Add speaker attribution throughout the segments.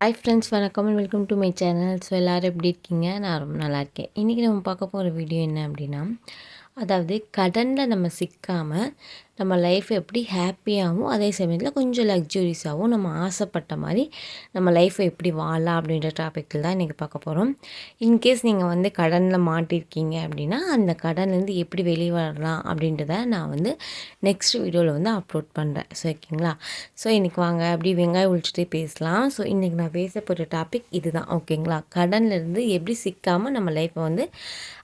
Speaker 1: Hi friends வணக்கம் welcome to my channel so எல்லோரும் எப்படி இருக்கீங்க? நான் ரொம்ப நல்லா இருக்கேன். இன்றைக்கி நம்ம பார்க்க போகிற வீடியோ என்ன அப்படின்னா அதாவது கடனில் நம்ம சிக்காமல் நம்ம லைஃப் எப்படி ஹாப்பியாகவும் அதே சமயத்தில் கொஞ்சம் லக்ஸூரியஸாகவும் நம்ம ஆசைப்பட்ட மாதிரி நம்ம லைஃப்பை எப்படி வாழலாம் அப்படின்ற டாப்பிக்கில் தான் இன்றைக்கி பார்க்க போகிறோம் இன்கேஸ் நீங்கள் வந்து கடனில் மாட்டிருக்கீங்க அப்படின்னா அந்த கடன்லேருந்து எப்படி வெளியே வரலாம் அப்படின்றத நான் வந்து நெக்ஸ்ட் வீடியோவில் வந்து அப்லோட் பண்ணுறேன் ஸோ ஓகேங்களா ஸோ இன்றைக்கி வாங்க. அப்படி வெங்காயம் ஒழிச்சிட்டே பேசலாம். ஸோ இன்றைக்கி நான் பேச போகிற டாபிக் இதுதான். ஓகேங்களா கடன்லேருந்து எப்படி சிக்காமல் நம்ம லைஃப்பை வந்து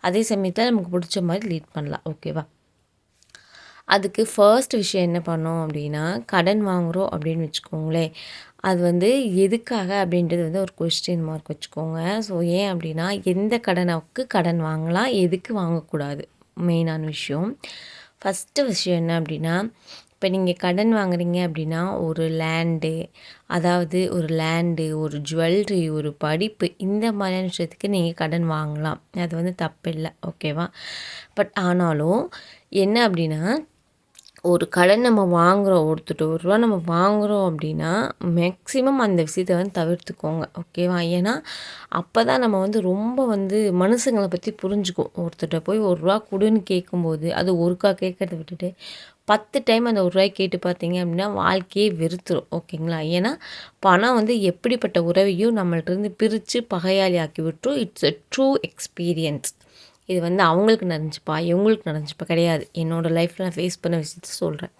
Speaker 1: அதே சமயத்தில் நமக்கு பிடிச்ச மாதிரி லீட் பண்ணலாம். ஓகேவா அதுக்கு ஃபர்ஸ்ட் விஷயம் என்ன பண்ணோம் அப்படின்னா கடன் வாங்குகிறோம் அப்படின்னு வச்சுக்கோங்களேன். அது வந்து எதுக்காக அப்படின்றது வந்து ஒரு கொஸ்டின் மார்க் வச்சுக்கோங்க. ஸோ ஏன் அப்படின்னா எந்த கடனுக்கு கடன் வாங்கலாம் எதுக்கு வாங்கக்கூடாது? மெயினான விஷயம். ஃபஸ்ட்டு விஷயம் என்ன அப்படின்னா இப்போ நீங்கள் கடன் வாங்குறீங்க அப்படின்னா ஒரு லேண்டு அதாவது ஒரு லேண்டு ஒரு ஜுவல்லரி ஒரு படிப்பு இந்த மாதிரியான விஷயத்துக்கு நீங்கள் கடன் வாங்கலாம். அது வந்து தப்பில்லை ஓகேவா பட் ஆனாலும் என்ன அப்படின்னா ஒரு கடன் நம்ம வாங்குகிறோம் ஒருத்தர் ஒரு ரூபா நம்ம வாங்குகிறோம் அப்படின்னா மேக்ஸிமம் அந்த விஷயத்தை வந்து தவிர்த்துக்கோங்க ஓகேவா ஏன்னா அப்போ தான் நம்ம வந்து ரொம்ப வந்து மனுஷங்களை பற்றி புரிஞ்சுக்கும். ஒருத்தர்கிட்ட போய் ஒரு ரூபா கொடுன்னு கேட்கும்போது அது ஒருக்கா கேட்கறத விட்டுட்டு பத்து டைம் அந்த ஒரு ரூபாய் கேட்டு பார்த்தீங்க அப்படின்னா வாழ்க்கையே வெறுத்துரும் ஓகேங்களா ஏன்னா பணம் வந்து எப்படிப்பட்ட உறவையும் நம்மள்ட்ட பிரித்து பகையாளி ஆக்கி விட்டுரும். இட்ஸ் எ ட்ரூ எக்ஸ்பீரியன்ஸ் இது வந்து அவங்களுக்கு நடந்துச்சுப்பா இவங்களுக்கு நடந்துச்சுப்பா கிடையாது. என்னோடய லைஃப்பில் நான் ஃபேஸ் பண்ண விஷயத்த சொல்கிறேன்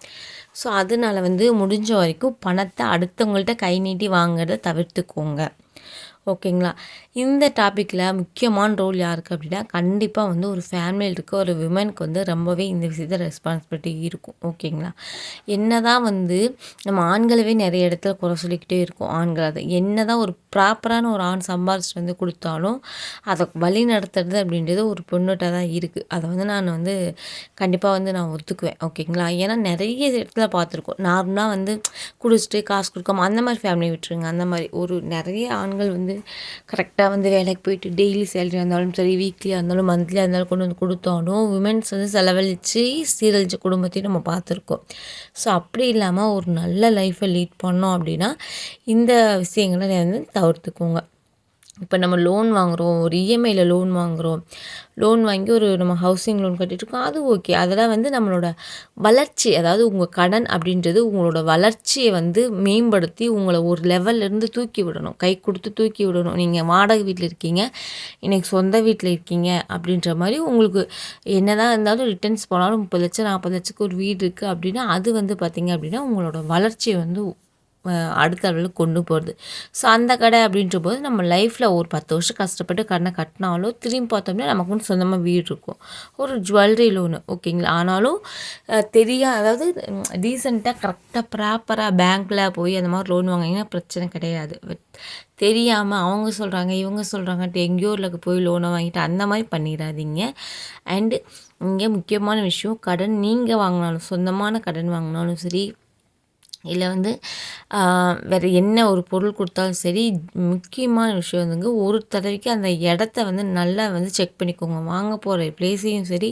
Speaker 1: ஸோ அதனால் வந்து முடிஞ்ச வரைக்கும் பணத்தை அடுத்தவங்கள்ட்ட கை நீட்டி வாங்குறத தவிர்த்துக்கோங்க. ஓகேங்களா இந்த டாப்பிக்கில் முக்கியமான ரோல் யாருக்கு அப்படின்னா கண்டிப்பாக வந்து ஒரு ஃபேமிலியில் இருக்க ஒரு விமனுக்கு வந்து ரொம்பவே இந்த விஷயத்தில் ரெஸ்பான்சிபிலிட்டி இருக்கும். ஓகேங்களா என்ன தான் வந்து நம்ம ஆண்களவே நிறைய இடத்துல குறை சொல்லிக்கிட்டே இருக்கோம். ஆண்கள் அதை என்ன தான் ஒரு ப்ராப்பரான ஒரு ஆண் சம்பாதிச்சிட்டு வந்து கொடுத்தாலும் அதை வழி நடத்துறது அப்படின்றது ஒரு பொண்ணுகிட்ட தான் இருக்குது அதை வந்து நான் வந்து கண்டிப்பாக வந்து நான் ஒத்துக்குவேன். ஓகேங்களா ஏன்னா நிறைய இடத்துல பார்த்துருக்கோம். நார்மலாக வந்து குடிச்சிட்டு காசு கொடுக்காம அந்த மாதிரி ஃபேமிலி விட்டுருங்க. அந்த மாதிரி ஒரு நிறைய ஆண்கள் வந்து கரெக்டாக கரெக்டாக வந்து வேலைக்கு போயிட்டு டெய்லி சேலரி இருந்தாலும் சரி வீக்லியாக இருந்தாலும் மந்த்லியாக இருந்தாலும் கொண்டு வந்து கொடுத்தாலும் உமன்ஸ் வந்து செலவழித்து சீரழிச்ச குடும்பத்தையும் நம்ம பார்த்துருக்கோம். ஸோ அப்படி இல்லாமல் ஒரு நல்ல லைஃப்பை லீட் பண்ணோம் அப்படின்னா இந்த விஷயங்களை வந்து தவிர்த்துக்கோங்க. இப்போ நம்ம லோன் வாங்குகிறோம் ஒரு இஎம்ஐயில் லோன் வாங்குகிறோம் லோன் வாங்கி ஒரு நம்ம ஹவுசிங் லோன் கட்டிகிட்ருக்கோம் அது ஓகே அதெல்லாம் வந்து நம்மளோட வளர்ச்சி அதாவது உங்கள் கடன் அப்படின்றது உங்களோட வளர்ச்சியை வந்து மேம்படுத்தி உங்களை ஒரு லெவல்லேருந்து தூக்கி விடணும். கை கொடுத்து தூக்கி விடணும். நீங்கள் வாடகை வீட்டில் இருக்கீங்க. இன்றைக்கி சொந்த வீட்டில் இருக்கீங்க அப்படின்ற மாதிரி உங்களுக்கு என்ன தான் இருந்தாலும் ரிட்டர்ன்ஸ் போனாலும் முப்பது லட்சம் நாற்பது லட்சத்துக்கு ஒரு வீடு இருக்குது அப்படின்னா அது வந்து பார்த்திங்க அப்படின்னா உங்களோட வளர்ச்சியை வந்து அடுத்த அளவில் கொண்டு போகிறது ஸோ அந்த கடை அப்படின்ற போது நம்ம லைஃப்பில் ஒரு பத்து வருஷம் கஷ்டப்பட்டு கடனை கட்டினாலும் திரும்பி பார்த்தோம்னா நமக்குன்னு சொந்தமாக வீடு இருக்கும். ஒரு ஜுவல்லரி லோனு ஓகேங்களா ஆனாலும் தெரியா அதாவது ரீசெண்டாக கரெக்டாக ப்ராப்பராக பேங்க்கில் போய் அந்த மாதிரி லோன் வாங்கிங்கன்னா பிரச்சனை கிடையாது. தெரியாமல் அவங்க சொல்கிறாங்க இவங்க சொல்கிறாங்கட்டு எங்கேயோ ஊரில் போய் லோனை வாங்கிட்டு அந்த மாதிரி பண்ணிடாதீங்க. அண்டு இங்கே முக்கியமான விஷயம் கடன் நீங்கள் வாங்கினாலும் சொந்தமான கடன் வாங்கினாலும் சரி இல்லை வந்து வேறு என்ன ஒரு பொருள் கொடுத்தாலும் சரி முக்கியமான விஷயம் வந்துங்க ஒரு தடவைக்கு அந்த இடத்த வந்து நல்லா வந்து செக் பண்ணிக்கோங்க. வாங்க போகிற பிளேஸையும் சரி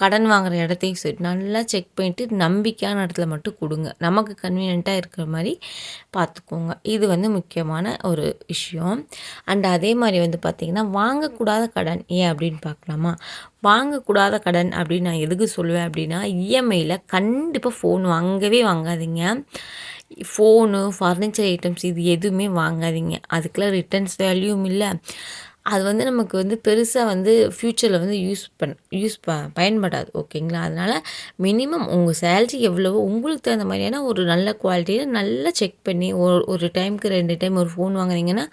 Speaker 1: கடன் வாங்குகிற இடத்தையும் சரி நல்லா செக் பண்ணிவிட்டு நம்பிக்கையான இடத்துல மட்டும் கொடுங்க. நமக்கு கன்வீனியண்ட்டாக இருக்கிற மாதிரி பார்த்துக்கோங்க. இது வந்து முக்கியமான ஒரு விஷயம். அண்ட் அதே மாதிரி வந்து பார்த்திங்கன்னா வாங்கக்கூடாத கடன் ஏன் அப்படின்னு பார்க்கலாமா? வாங்கக்கூடாத கடன் அப்படின்னு நான் எதுக்கு சொல்லுவேன் அப்படின்னா இஎம்ஐயில் கண்டிப்பாக ஃபோன் வாங்கவே வாங்காதீங்க. ஃபோனு ஃபர்னிச்சர் ஐட்டம்ஸ் இது எதுவுமே வாங்காதீங்க. அதுக்கெலாம் ரிட்டர்ன்ஸ் வேல்யூவும் இல்லை. அது வந்து நமக்கு வந்து பெருசாக வந்து ஃப்யூச்சரில் வந்து யூஸ் பண் யூஸ் ப பயன்படாது. ஓகேங்களா அதனால் மினிமம் உங்கள் சேல்ரி எவ்வளவோ உங்களுக்கு தகுந்த மாதிரியான ஒரு நல்ல குவாலிட்டியில் நல்லா செக் பண்ணி ஒரு ஒரு டைமுக்கு ரெண்டு டைம் ஒரு ஃபோன் வாங்குறீங்கன்னா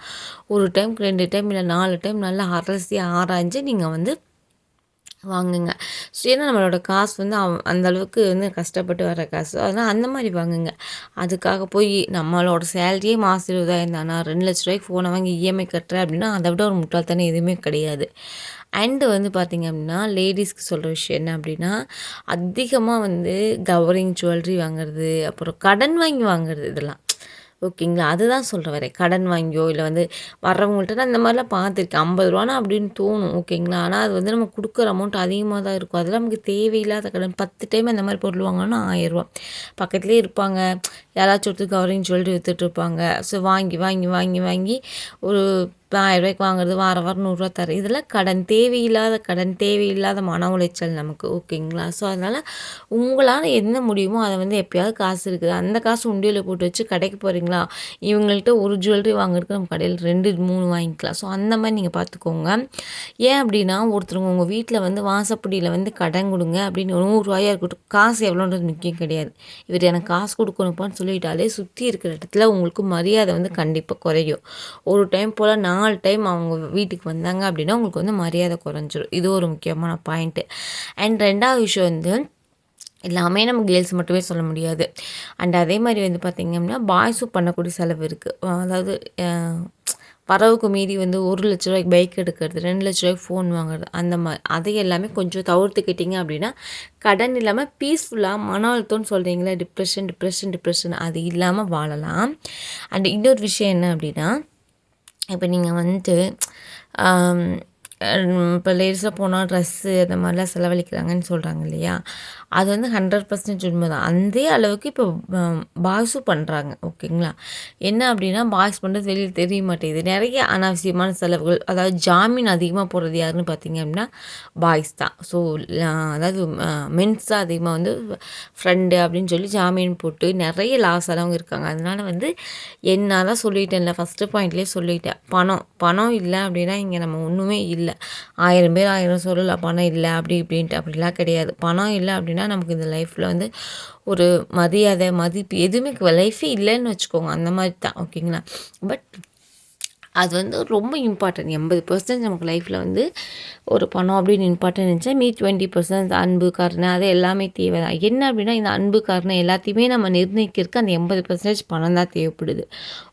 Speaker 1: ஒரு டைமுக்கு ரெண்டு டைம் இல்லை நாலு டைம் நல்லா அரசி ஆராய்ஞ்சு நீங்கள் வந்து வாங்குங்க. ஸோ ஏன்னா நம்மளோட காசு வந்து அவ் அந்த அளவுக்கு வந்து கஷ்டப்பட்டு வர காசு. அதனால் அந்த மாதிரி வாங்குங்க. அதுக்காக போய் நம்மளோட சேலரியே மாதம் இருபதாயிரம் தானா? ரெண்டு லட்ச ரூபாய்க்கு ஃபோனை வாங்கி இஎம்ஐ கட்டுறேன் அப்படின்னா அதை விட ஒரு முட்டாள்தானே எதுவுமே கிடையாது. அண்டு வந்து பார்த்திங்க அப்படின்னா லேடிஸ்க்கு சொல்கிற விஷயம் என்ன அப்படின்னா அதிகமாக வந்து கவரிங் ஜுவல்லரி வாங்குறது அப்புறம் கடன் வாங்கி வாங்குறது இதெல்லாம். ஓகேங்களா? அதுதான் சொல்கிற வரேன் கடன் வாங்கியோ இல்லை வந்து வர்றவங்கள்ட்ட நான் இந்த மாதிரிலாம் பார்த்துருக்கேன். ஐம்பது ரூபானா அப்படின்னு தோணும் ஓகேங்களா? ஆனால் அது வந்து நம்ம கொடுக்குற அமௌண்ட் அதிகமாக தான் இருக்கும். அதெல்லாம் நமக்கு தேவையில்லாத கடன். பத்து டைம் அந்த மாதிரி பொருள் வாங்கினா ஆயிரரூவா பக்கத்துலேயே இருப்பாங்க. யாராச்சும் ஒருத்தர் கவரிங் சொல்லிட்டு விற்றுட்ருப்பாங்க ஸோ வாங்கி வாங்கி வாங்கி வாங்கி ஒரு இப்போ ஆயிரரூபாய்க்கு வாங்குறது வாரம் வாரம் நூறுரூவா தர இதெல்லாம் கடன் தேவையில்லாத கடன் தேவையில்லாத மன உளைச்சல் நமக்கு ஓகேங்களா? ஸோ அதனால் உங்களால் என்ன முடியுமோ அதை வந்து எப்போயாவது காசு இருக்குது. அந்த காசு உண்டியில் போட்டு வச்சு கடைக்கு போகிறீங்களா இவங்கள்ட்ட ஒரு ஜுவல்லரி வாங்குறதுக்கு நம்ம கடையில் ரெண்டு மூணு வாங்கிக்கலாம். ஸோ அந்த மாதிரி நீங்கள் பார்த்துக்கோங்க. ஏன் அப்படின்னா ஒருத்தருங்க உங்கள் வீட்டில் வந்து வாசப்படியில் வந்து கடன் கொடுங்க அப்படின்னு நூறுரூவாயாக இருக்கட்டும் காசு எவ்வளோன்றது முக்கியம் கிடையாது. இவர் எனக்கு காசு கொடுக்கணுப்பான்னு சொல்லிட்டாலே சுற்றி இருக்கிற இடத்துல உங்களுக்கு மரியாதை வந்து கண்டிப்பாக குறையும். ஒரு டைம் போல் நான் நாலு டைம் அவங்க வீட்டுக்கு வந்தாங்க அப்படின்னா உங்களுக்கு வந்து மரியாதை குறைஞ்சிரும். இது ஒரு முக்கியமான பாயிண்ட்டு அண்ட் ரெண்டாவது விஷயம் வந்து எல்லாமே நம்ம கேர்ள்ஸ் மட்டுமே சொல்ல முடியாது. அண்ட் அதே மாதிரி வந்து பார்த்திங்க அப்படின்னா பாய்ஸும் பண்ணக்கூடிய செலவு இருக்குது அதாவது வரவுக்கு மீறி வந்து ஒரு லட்ச ரூபாய்க்கு பைக் எடுக்கிறது ரெண்டு லட்ச ரூபாய்க்கு ஃபோன் வாங்குறது அந்த மாதிரி அதை எல்லாமே கொஞ்சம் தவிர்த்துக்கிட்டிங்க அப்படின்னா கடன் இல்லாமல் பீஸ்ஃபுல்லாக மன அழுத்தம்னு சொல்கிறீங்களா டிப்ரெஷன் டிப்ரெஷன் டிப்ரெஷன் அது இல்லாமல் வாழலாம். அண்ட் இன்னொரு விஷயம் என்ன அப்படின்னா இப்போ நீங்கள் வந்துட்டு இப்போ லேடிஸாக போனால் ட்ரெஸ்ஸு அந்த மாதிரிலாம் செலவழிக்கிறாங்கன்னு சொல்கிறாங்க இல்லையா? அது வந்து ஹண்ட்ரட் பர்சன்டேஜ் உண்மை தான் அதே அளவுக்கு இப்போ பாய்ஸும் பண்ணுறாங்க ஓகேங்களா? என்ன அப்படின்னா பாய்ஸ் பண்ணுறது வெளியில் தெரிய மாட்டேங்குது. நிறைய அனாவசியமான செலவுகள் அதாவது ஜாமீன் அதிகமாக போடுறது யாருன்னு பார்த்தீங்க அப்படின்னா பாய்ஸ் தான். ஸோ அதாவது மென்ஸ் தான் அதிகமாக வந்து ஃப்ரெண்டு அப்படின்னு சொல்லி ஜாமீன் போட்டு நிறைய லாஸ் ஆனவங்க இருக்காங்க. அதனால் வந்து என்ன தான் சொல்லிட்டேன்ல ஃபஸ்ட்டு பாயிண்ட்லேயே சொல்லிட்டேன். பணம் பணம் இல்லை அப்படின்னா இங்கே நம்ம ஒன்றுமே இல்லை. ஆயிரம் பேர் ஆயிரம் சொல்லலாம் பணம் இல்லை அப்படி இப்படின்ட்டு அப்படிலாம் கிடையாது. பணம் இல்லை அப்படின்னா அப்படின்னா நமக்கு இந்த லைஃப்பில் வந்து ஒரு மரியாதை மதிப்பு எதுவுமே லைஃபே இல்லைன்னு வச்சுக்கோங்க. அந்த மாதிரி தான் ஓகேங்களா பட் அது வந்து ரொம்ப இம்பார்ட்டன்ட் எண்பது பர்சன்ட் நமக்கு லைஃப்பில் வந்து ஒரு பணம் அப்படின்னு இம்பார்ட்டன் இருந்துச்சா மீ டுவெண்ட்டி பர்சன்ட் அன்பு கருணை அது எல்லாமே தேவை தான் என்ன அப்படின்னா இந்த அன்பு கருணை எல்லாத்தையுமே நம்ம நிர்ணயிக்கிறதுக்கு அந்த எண்பது பர்சன்டேஜ் பணம் தான் தேவைப்படுது.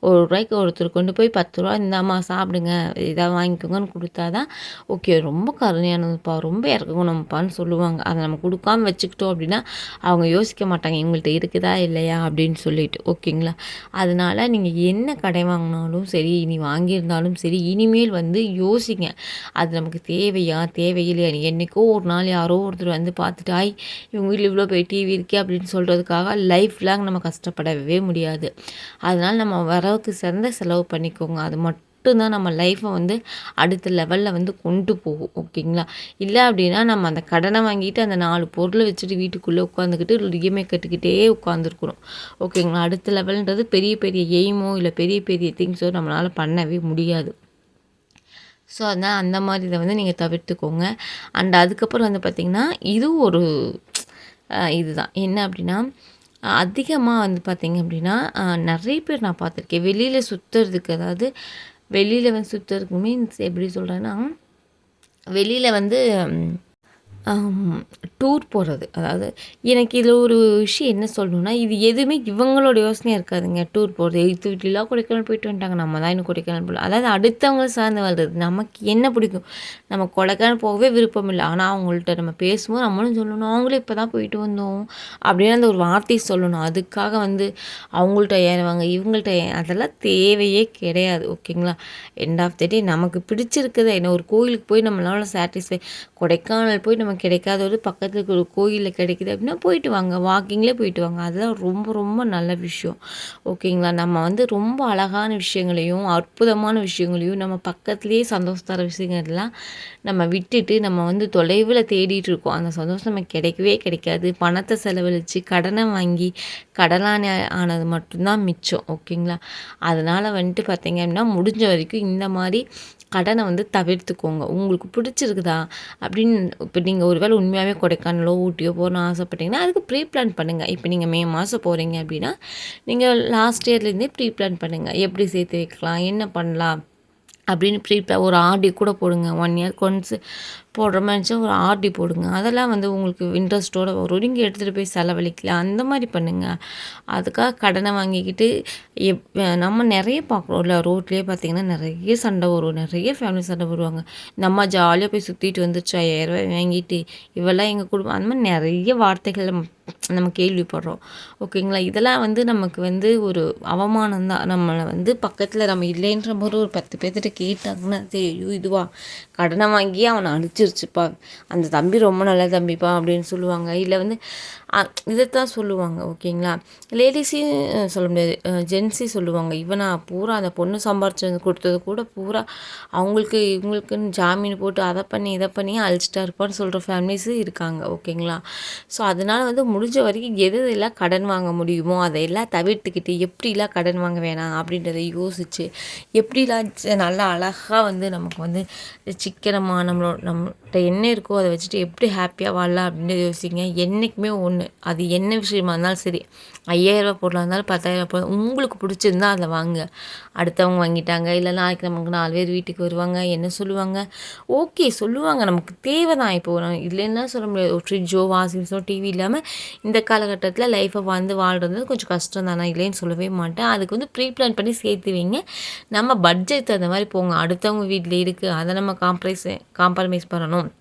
Speaker 1: ஒரு ரூபாய்க்கு ஒருத்தர் கொண்டு போய் பத்து ரூபா இந்தாம்மா சாப்பிடுங்க இதாக வாங்கிக்கோங்கன்னு கொடுத்தா தான் ஓகே ரொம்ப கருணையானதுப்பா ரொம்ப இறக்கணும்ப்பான்னு சொல்லுவாங்க. அதை நம்ம கொடுக்காம வச்சுக்கிட்டோம் அப்படின்னா அவங்க யோசிக்க மாட்டாங்க இவங்கள்ட்ட இருக்குதா இல்லையா அப்படின்னு சொல்லிட்டு ஓகேங்களா? அதனால் நீங்கள் என்ன கடை வாங்கினாலும் சரி இனி வாங்கியிருந்தாலும் சரி இனிமேல் வந்து யோசிங்க. அது நமக்கு தேவை தேவையா தேவையில்லையா? என்றைக்கோ ஒரு நாள் யாரோ ஒருத்தர் வந்து பார்த்துட்டு ஆய் இவங்க வீட்டில் இவ்வளோ போய் டிவி இருக்கே அப்படின்னு சொல்கிறதுக்காக லைஃப் லாங் நம்ம கஷ்டப்படவே முடியாது. அதனால் நம்ம வரவுக்கு சிறந்த செலவு பண்ணிக்கோங்க. அது மட்டும் மட்டும்தான் நம்ம லைஃப்பை வந்து அடுத்த லெவலில் வந்து கொண்டு போகும். ஓகேங்களா? இல்லை அப்படின்னா நம்ம அந்த கடனை வாங்கிட்டு அந்த நாலு பொருளை வச்சுட்டு வீட்டுக்குள்ளே உட்காந்துக்கிட்டு இஎம்ஐ கட்டுக்கிட்டே உட்காந்துருக்குறோம் ஓகேங்களா? அடுத்த லெவல்ன்றது பெரிய பெரிய எய்மோ இல்லை பெரிய பெரிய திங்ஸோ நம்மளால் பண்ணவே முடியாது. ஸோ அதனால் அந்த மாதிரி இதை வந்து நீங்கள் தவிர்த்துக்கோங்க. அண்ட் அதுக்கப்புறம் வந்து பார்த்திங்கன்னா இது ஒரு இதுதான். என்ன அப்படின்னா அதிகமாக வந்து பார்த்திங்க அப்படின்னா நிறைய பேர் நான் பார்த்துருக்கேன். வெளியில் சுற்றுறதுக்கு அதாவது வெளியில் வந்து சுற்றுறதுக்கு மீன்ஸ் எப்படி சொல்கிறேன்னா வெளியில் வந்து டூர் போகிறது அதாவது எனக்கு இதில் ஒரு விஷயம் என்ன சொல்லணுன்னா இது எதுவுமே இவங்களோட யோசனையாக இருக்காதுங்க டூர் போகிறது எழுத்து வீட்டிலாம் கொடைக்கானல் போயிட்டு வந்துட்டாங்க நம்ம தான் இன்னும் கொடைக்கானல் போகல அதாவது அடுத்தவங்க சார்ந்து வாழ்றது நமக்கு என்ன பிடிக்கும்? நம்ம கொடைக்கானல் போகவே விருப்பம் இல்லை. ஆனால் அவங்கள்ட்ட நம்ம பேசும்போது நம்மளும் சொல்லணும் அவங்களும் இப்போ தான் போயிட்டு வந்தோம் அப்படின்னு அந்த ஒரு வார்த்தையை சொல்லணும். அதுக்காக வந்து அவங்கள்ட்ட ஏறுவாங்க இவங்கள்ட்ட அதெல்லாம் தேவையே கிடையாது ஓகேங்களா? எண்ட் ஆஃப் த டே நமக்கு பிடிச்சிருக்குது என்ன? ஒரு கோயிலுக்கு போய் நம்மளால சாட்டிஸ்ஃபை கொடைக்கானல் போய் நம்ம கிடைக்காத ஒரு பக்கத்தில் இருக்கிற ஒரு கோயிலில் கிடைக்குது அப்படின்னா போயிட்டு வாங்க வாக்கிங்லேயே போயிட்டு வாங்க. அதுதான் ரொம்ப ரொம்ப நல்ல விஷயம். ஓகேங்களா நம்ம வந்து ரொம்ப அழகான விஷயங்களையும் அற்புதமான விஷயங்களையும் நம்ம பக்கத்துலேயே சந்தோஷம் தர விஷயங்கள்லாம் நம்ம விட்டுட்டு நம்ம வந்து தொலைவில் தேடிட்டு இருக்கோம். அந்த சந்தோஷம் நம்ம கிடைக்கவே கிடைக்காது. பணத்தை செலவழித்து கடனை வாங்கி கடலான ஆனது மட்டும்தான் மிச்சம். ஓகேங்களா அதனால் வந்துட்டு பார்த்தீங்க அப்படின்னா முடிஞ்ச வரைக்கும் இந்த மாதிரி கடனை வந்து தவிர்த்துக்கோங்க. உங்களுக்கு பிடிச்சிருக்குதா அப்படின்னு இப்போ நீங்கள் ஒரு வேளை உண்மையாகவே கொடைக்கானலோ ஊட்டியோ போகணும்னு ஆசைப்பட்டீங்கன்னா அதுக்கு ப்ரீ பிளான் பண்ணுங்கள் இப்போ நீங்கள் மே மாதம் போகிறீங்க அப்படின்னா நீங்கள் லாஸ்ட் இயர்லேருந்தே ப்ரீ பிளான் பண்ணுங்கள் எப்படி சேர்த்து வைக்கலாம் என்ன பண்ணலாம் அப்படின்னு ப்ரீ ஒரு ஆர்டி கூட போடுங்க. ஒன் இயர் கொன்ஸ் போடுற மாதிரி இருந்துச்சா ஒரு ஆர்டி போடுங்க. அதெல்லாம் வந்து உங்களுக்கு இன்ட்ரெஸ்ட்டோடு வரும். நீங்கள் எடுத்துகிட்டு போய் செலவழிக்கலாம். அந்த மாதிரி பண்ணுங்கள் அதுக்காக கடனை வாங்கிக்கிட்டு எப் நம்ம நிறைய பார்க்குறோம். இல்லை ரோட்லேயே பார்த்தீங்கன்னா நிறைய சண்டை வரும். நிறைய ஃபேமிலி சண்டை வருவாங்க நம்ம ஜாலியாக போய் சுற்றிட்டு வந்துச்சு ஐயாயிரரூவா வாங்கிட்டு இவெல்லாம் எங்கள் குடும்பம் அந்த மாதிரி நிறைய வார்த்தைகள் நம்ம கேள்விப்படுறோம். ஓகேங்களா? இதெல்லாம் வந்து நமக்கு வந்து ஒரு அவமானம் தான். நம்மளை வந்து பக்கத்தில் நம்ம இல்லைன்ற போது ஒரு பத்து பேர்த்திட்ட கேட்டாங்கன்னா சரி ஐயோ இதுவா? கடனை வாங்கி அவனை அழிச்சு முடிஞ்சிருச்சுப்பா அந்த தம்பி ரொம்ப நல்ல தம்பிப்பா அப்படின்னு சொல்லுவாங்க. இல்லை வந்து இதைத்தான் சொல்லுவாங்க ஓகேங்களா? லேடிஸையும் சொல்ல முடியாது. ஜென்ஸையும் சொல்லுவாங்க. இவனா பூரா அந்த பொண்ணு சம்பாரிச்சு கொடுத்தது கூட பூரா அவங்களுக்கு இவங்களுக்குன்னு ஜாமீன் போட்டு அதை பண்ணி இதை பண்ணி அழிச்சிட்டா இருப்பான்னு சொல்கிற ஃபேமிலிஸும் இருக்காங்க ஓகேங்களா? ஸோ அதனால் வந்து முடிஞ்ச வரைக்கும் எது எல்லாம் கடன் வாங்க முடியுமோ அதையெல்லாம் தவிர்த்துக்கிட்டு எப்படிலாம் கடன் வாங்க வேணாம் அப்படின்றத யோசித்து எப்படிலாம் நல்லா அழகாக வந்து நமக்கு வந்து சிக்கனமாக நம்மளோட நம் என்ன இருக்கோ அதை வச்சுட்டு எப்படி ஹாப்பியாக வாழலாம் அப்படின்னு யோசிங்க. என்றைக்குமே ஒன்று அது என்ன விஷயமா இருந்தாலும் சரி. ஐயாயிரரூபா பொருளாக இருந்தாலும் பத்தாயிரரூபா பொருள். உங்களுக்கு பிடிச்சிருந்தா அதை வாங்க. அடுத்தவங்க வாங்கிட்டாங்க. இல்லை நாளைக்கு நமக்கு நாலு பேர் வீட்டுக்கு வருவாங்க. என்ன சொல்லுவாங்க? ஓகே சொல்லுவாங்க. நமக்கு தேவை தான். இப்போது நான் இல்லைன்னா சொல்ல முடியாது. ஒரு ஃப்ரிட்ஜோ வாஷிங் மிஷினோ டிவி இல்லாமல் இந்த காலகட்டத்தில் லைஃப்பை வந்து வாழ்கிறது கொஞ்சம் கஷ்டம் தானே. இல்லைன்னு சொல்லவே மாட்டேன். அதுக்கு வந்து ப்ரீ பிளான் பண்ணி சேர்த்து வைங்க. நம்ம பட்ஜெட் அந்த மாதிரி போங்க. அடுத்தவங்க வீட்டில் இருக்குது அதை நம்ம காம்ப்ரைஸ் காம்ப்ரமைஸ் பண்ணணும்.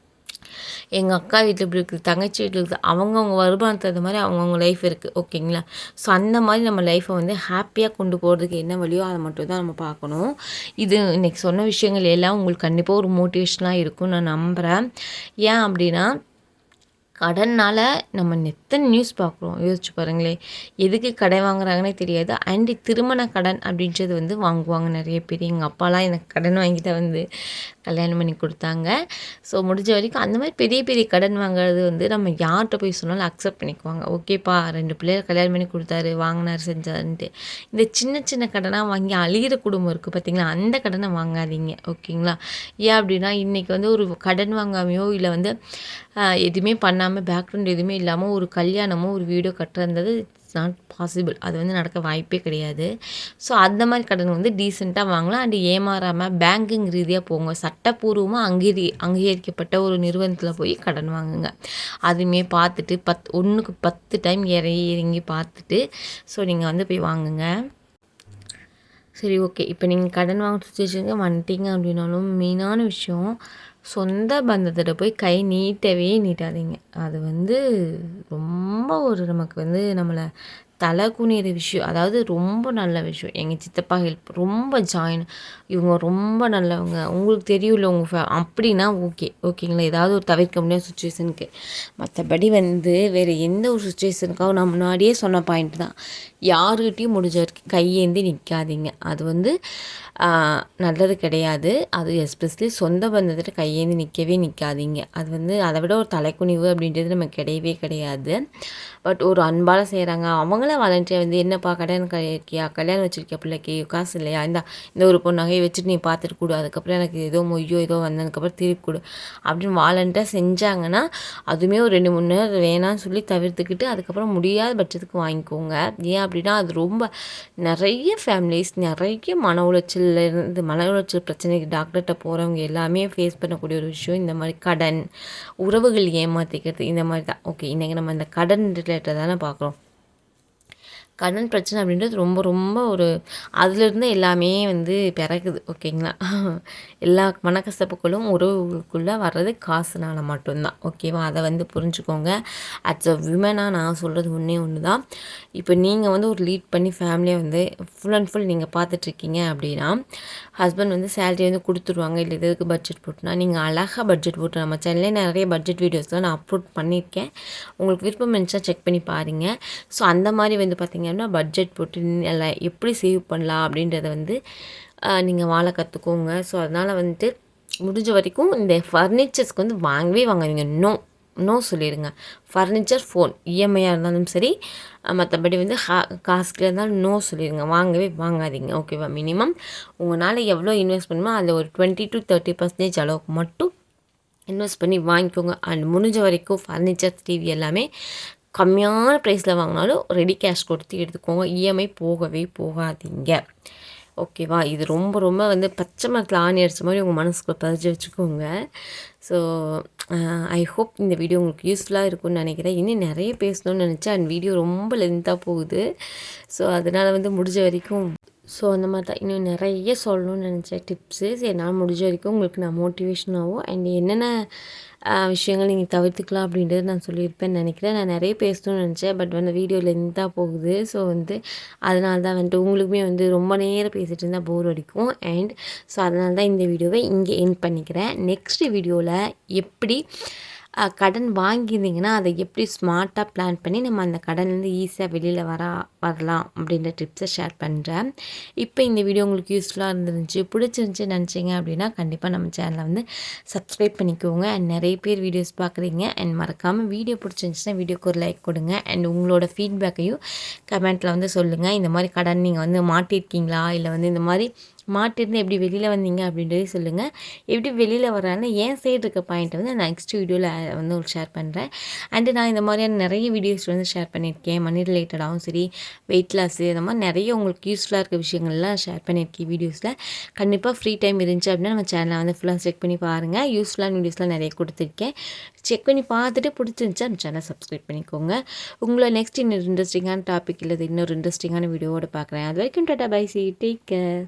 Speaker 1: எங்கள் அக்கா வீட்டில் இப்படி இருக்குது தங்கச்சி வீட்டில் இருக்குது அவங்கவுங்க வருமானத்துக்கு தகுந்த மாதிரி அவங்கவுங்க லைஃப் இருக்குது ஓகேங்களா ஸோ அந்த மாதிரி நம்ம லைஃப்பை வந்து ஹாப்பியாக கொண்டு போகிறதுக்கு என்ன வழியோ அதை மட்டும் தான் நம்ம பார்க்கணும். இது இன்றைக்கி சொன்ன விஷயங்கள் எல்லாம் உங்களுக்கு கண்டிப்பாக ஒரு மோட்டிவேஷனாக இருக்கும்னு நான் நம்புகிறேன் ஏன் அப்படின்னா கடனால் நம்ம எத்தனை நியூஸ் பார்க்குறோம்? யோசிச்சு பாருங்களேன் எதுக்கு கடன் வாங்குறாங்கன்னே தெரியாது. அண்டு திருமண கடன் அப்படின்றது வந்து வாங்குவாங்க நிறைய பேர். எங்கள் அப்பாலாம் எனக்கு கடன் வாங்கிட்டு வந்து கல்யாணம் பண்ணி கொடுத்தாங்க. ஸோ முடிஞ்ச வரைக்கும் அந்த மாதிரி பெரிய பெரிய கடன் வாங்குறது வந்து நம்ம யார்கிட்ட போய் சொன்னாலும் அக்செப்ட் பண்ணிக்குவாங்க. ஓகேப்பா ரெண்டு பிள்ளைகள் கல்யாணம் பண்ணி கொடுத்தாரு வாங்கினார் செஞ்சாருன்ட்டு. இந்த சின்ன சின்ன கடனாக வாங்கி அழிகிற குடும்பம் இருக்குது பார்த்திங்களா அந்த கடனை வாங்காதீங்க. ஓகேங்களா ஏன் அப்படின்னா இன்றைக்கி வந்து ஒரு கடன் வாங்காமையோ இல்லை வந்து எதுவுமே பண்ணாமல் பேக்ரவுண்ட் எதுவுமே இல்லாமல் ஒரு கல்யாணமோ ஒரு வீடோ கட்டுறது நாட் பாசிபிள் அது வந்து நடக்க வாய்ப்பே கிடையாது. ஸோ அந்த மாதிரி கடன் வந்து டீசெண்டாக வாங்கலாம். அண்டு ஏமாறாமல் பேங்கிங் ரீதியாக போங்க. சட்டப்பூர்வமாக அங்கீகரி அங்கீகரிக்கப்பட்ட ஒரு நிறுவனத்தில் போய் கடன் வாங்குங்க. அதுவுமே பார்த்துட்டு பத் ஒன்றுக்கு பத்து டைம் இறங்கி இறங்கி பார்த்துட்டு ஸோ நீங்கள் வந்து போய் வாங்குங்க. சரி ஓகே இப்போ நீங்கள் கடன் வாங்க சுச்சுவேஷனுக்கு வந்துட்டீங்க அப்படின்னாலும் மெயினான விஷயம் சொந்த பந்தத்திட்ட போய் கை நீட்டவே நீட்டாதீங்க. அது வந்து ரொம்ப ஒரு நமக்கு வந்து நம்மளை தலை குனிகிற விஷயம். அதாவது ரொம்ப நல்ல விஷயம். எங்கள் சித்தப்பா ஹெல்ப் ரொம்ப ஜாயின் இவங்க ரொம்ப நல்லவங்க. உங்களுக்கு தெரியும்ல உங்கள் ஃபே அப்படின்னா ஓகே ஓகேங்களா? ஏதாவது ஒரு தவிர்க்க முடியாத சுச்சுவேஷனுக்கு மற்றபடி வந்து வேறு எந்த ஒரு சுச்சுவேஷனுக்காகவும் நான் முன்னாடியே சொன்ன பாயிண்ட் தான். யாருக்கிட்டேயும் முடிஞ்ச வரைக்கும் கையேந்தி நிற்காதீங்க அது வந்து நல்லது கிடையாது. அது எஸ்பெஷலி சொந்த பந்தத்திட்ட கையேந்தி நிற்கவே நிற்காதீங்க அது வந்து அதை விட ஒரு தலைக்குனிவு அப்படின்றது நம்ம கிடையவே கிடையாது. பட் ஒரு அன்பால் செய்கிறாங்க அவங்கள வாலண்டியர் வந்து என்னப்பா கடன் இருக்கியா கல்யாணம் வச்சுருக்கியா பிள்ளைக்கு காசு இல்லையா? இந்த இந்த ஒரு பொண்ணு நகையை வச்சுட்டு நீ பார்த்துட்டு கொடு. அதுக்கப்புறம் எனக்கு ஏதோ மொய்யோ ஏதோ வந்ததுக்கப்புறம் திருப்பி கொடு. அப்படின்னு வாலண்டியாக செஞ்சாங்கன்னா அதுவுமே ஒரு ரெண்டு மூணு நேரம் வேணாம்னு சொல்லி தவிர்த்துக்கிட்டு அதுக்கப்புறம் முடியாத பட்சத்துக்கு வாங்கிக்கோங்க. ஏன் அப்படின்னா அது ரொம்ப நிறைய ஃபேமிலிஸ் நிறைய மன உளைச்சல் உளைச்சல்லேருந்து மன உளைச்சல் பிரச்சனைக்கு டாக்டர்கிட்ட போகிறவங்க எல்லாமே ஃபேஸ் பண்ணக்கூடிய ஒரு விஷயம் இந்த மாதிரி கடன் உறவுகள் ஏமாற்றிக்கிறது இந்த மாதிரி தான். ஓகே இன்றைக்கி நம்ம இந்த கடன் ரிலேட்டட் தானே பார்க்குறோம். கடன் பிரச்சனை அப்படின்றது ரொம்ப ரொம்ப ஒரு அதுலேருந்து எல்லாமே வந்து பிறகுது ஓகேங்களா? எல்லா மனக்கசப்புகளும் உறவுகளுக்குள்ளே வர்றது காசுனால மட்டும்தான் ஓகேவா? அதை வந்து புரிஞ்சுக்கோங்க. அட்ஸ் அ விமனாக நான் சொல்கிறது ஒன்றே ஒன்று தான் இப்போ நீங்கள் வந்து ஒரு லீட் பண்ணி ஃபேமிலியை வந்து ஃபுல் அண்ட் ஃபுல் நீங்கள் பார்த்துட்ருக்கீங்க அப்படின்னா ஹஸ்பண்ட் வந்து சேலரி வந்து கொடுத்துருவாங்க இல்லை எதுக்கு பட்ஜெட் போட்டுனா நீங்கள் அழகாக பட்ஜெட் போட்டு நம்ம சேனல்லே நிறைய பட்ஜெட் வீடியோஸ்லாம் நான் அப்லோட் பண்ணியிருக்கேன். உங்களுக்கு விருப்பம் இருந்துச்சா செக் பண்ணி பாருங்கள் ஸோ அந்த மாதிரி வந்து பார்த்திங்க பார்த்தீங்கன்னா பட்ஜெட் போட்டு எல்லாம் எப்படி சேவ் பண்ணலாம் அப்படின்றத வந்து நீங்கள் வாழ கற்றுக்கோங்க ஸோ அதனால் வந்துட்டு முடிஞ்ச வரைக்கும் இந்த ஃபர்னிச்சர்ஸ்க்கு வந்து வாங்கவே வாங்காதீங்க. நோ நோ சொல்லிடுங்க. ஃபர்னிச்சர் ஃபோன் இஎம்ஐயாக இருந்தாலும் சரி மற்றபடி வந்து ஹா காஸ்ட்லியாக இருந்தாலும் நோ சொல்லிடுங்க. வாங்கவே வாங்காதீங்க. ஓகேவா மினிமம் உங்களால் எவ்வளோ இன்வெஸ்ட் பண்ணுமோ அதில் ஒரு டுவெண்ட்டி டு தேர்ட்டி பர்சன்டேஜ் அளவுக்கு மட்டும் இன்வெஸ்ட் பண்ணி வாங்கிக்கோங்க. அண்ட் முடிஞ்ச வரைக்கும் ஃபர்னிச்சர் டிவி எல்லாமே கம்மியான ப்ரைஸில் வாங்கினாலும் ரெடி கேஷ் கொடுத்து எடுத்துக்கோங்க. இஎம்ஐ போகவே போகாதீங்க. ஓகேவா இது ரொம்ப ரொம்ப வந்து பச்சை மரத்தில் ஆணி அடித்த மாதிரி உங்கள் மனசுக்கு பதிச்சு வச்சுக்கோங்க. ஸோ ஐ ஹோப் இந்த வீடியோ உங்களுக்கு யூஸ்ஃபுல்லாக இருக்கும்னு நினைக்கிறேன். இன்னும் நிறைய பேசணும்னு நினச்சேன். அண்ட் வீடியோ ரொம்ப லென்த்தாக போகுது. ஸோ அதனால் வந்து முடிஞ்ச வரைக்கும் ஸோ அந்த மாதிரி தான். இன்னும் நிறைய சொல்லணும்னு நினச்சேன். டிப்ஸு என்னால் முடிஞ்ச வரைக்கும் உங்களுக்கு நான் மோட்டிவேஷனாகவும் அண்ட் என்னென்ன விஷயங்கள் நீங்கள் தவிர்த்துக்கலாம் அப்படின்றது நான் சொல்லியிருப்பேன்னு நினைக்கிறேன். நான் நிறைய பேசணும்னு நினச்சேன். பட் வந்து வீடியோவில் இருந்தால் போகுது. ஸோ வந்து அதனால தான் வந்துட்டு உங்களுக்குமே வந்து ரொம்ப நேரம் பேசிகிட்டு இருந்தால் போர் அடிக்கும். அண்ட் ஸோ அதனால தான் இந்த வீடியோவை இங்கே என் பண்ணிக்கிறேன். நெக்ஸ்ட் வீடியோவில் எப்படி கடன் வாங்கியிருந்தீங்கன்னா அதை எப்படி ஸ்மார்ட்டாக பிளான் பண்ணி நம்ம அந்த கடன்லேருந்து ஈஸியாக வெளியில் வர வரலாம் அப்படின்ற டிப்ஸை ஷேர் பண்ணுறேன் இப்போ இந்த வீடியோ உங்களுக்கு யூஸ்ஃபுல்லாக இருந்துருந்துச்சு பிடிச்சிருந்துச்சி நினச்சிங்க அப்படின்னா கண்டிப்பாக நம்ம சேனலை வந்து சப்ஸ்கிரைப் பண்ணிக்கோங்க. அண்ட் நிறைய பேர் வீடியோஸ் பார்க்குறீங்க. அண்ட் மறக்காமல் வீடியோ பிடிச்சிருந்துச்சுன்னா வீடியோக்கு ஒரு லைக் கொடுங்க. அண்ட் உங்களோட ஃபீட்பேக்கையும் கமெண்ட்டில் வந்து சொல்லுங்கள் இந்த மாதிரி கடன் நீங்கள் வந்து மாட்டியிருக்கீங்களா? இல்லை வந்து இந்த மாதிரி மாட்டிருந்து எப்படி வெளியில் வந்தீங்க அப்படின்றதே சொல்லுங்கள் எப்படி வெளியில் வரான்னு ஏன் சைடு இருக்க பாயிண்ட்டை வந்து நான் நெக்ஸ்ட் வீடியோவில் வந்து ஒரு ஷேர் பண்ணுறேன் அண்டு நான் இந்த மாதிரியான நிறைய வீடியோஸ் வந்து ஷேர் பண்ணியிருக்கேன். மணி ரிலேட்டடாகவும் சரி வெயிட் லாஸு இந்த மாதிரி நிறைய உங்களுக்கு யூஸ்ஃபுல்லாக இருக்க விஷயங்கள்லாம் ஷேர் பண்ணியிருக்கேன் வீடியோஸில் கண்டிப்பாக ஃப்ரீ டைம் இருந்துச்சு அப்படின்னா நம்ம சேனலை வந்து ஃபுல்லாக செக் பண்ணி பாருங்கள் யூஸ்ஃபுல்லான வீடியோஸ்லாம் நிறைய கொடுத்துருக்கேன். செக் பண்ணி பார்த்துட்டு பிடிச்சிருந்துச்சா நம்ம சேனலை சப்ஸ்கிரைப் பண்ணிக்கோங்க. உங்களை நெக்ஸ்ட் இன்னொரு இன்ட்ரெஸ்டிங்கான டாபிக் இல்லை இன்னொரு இன்ட்ரெஸ்டிங்கான வீடியோவோட பார்க்குறேன். அது வரைக்கும் tata bye see take care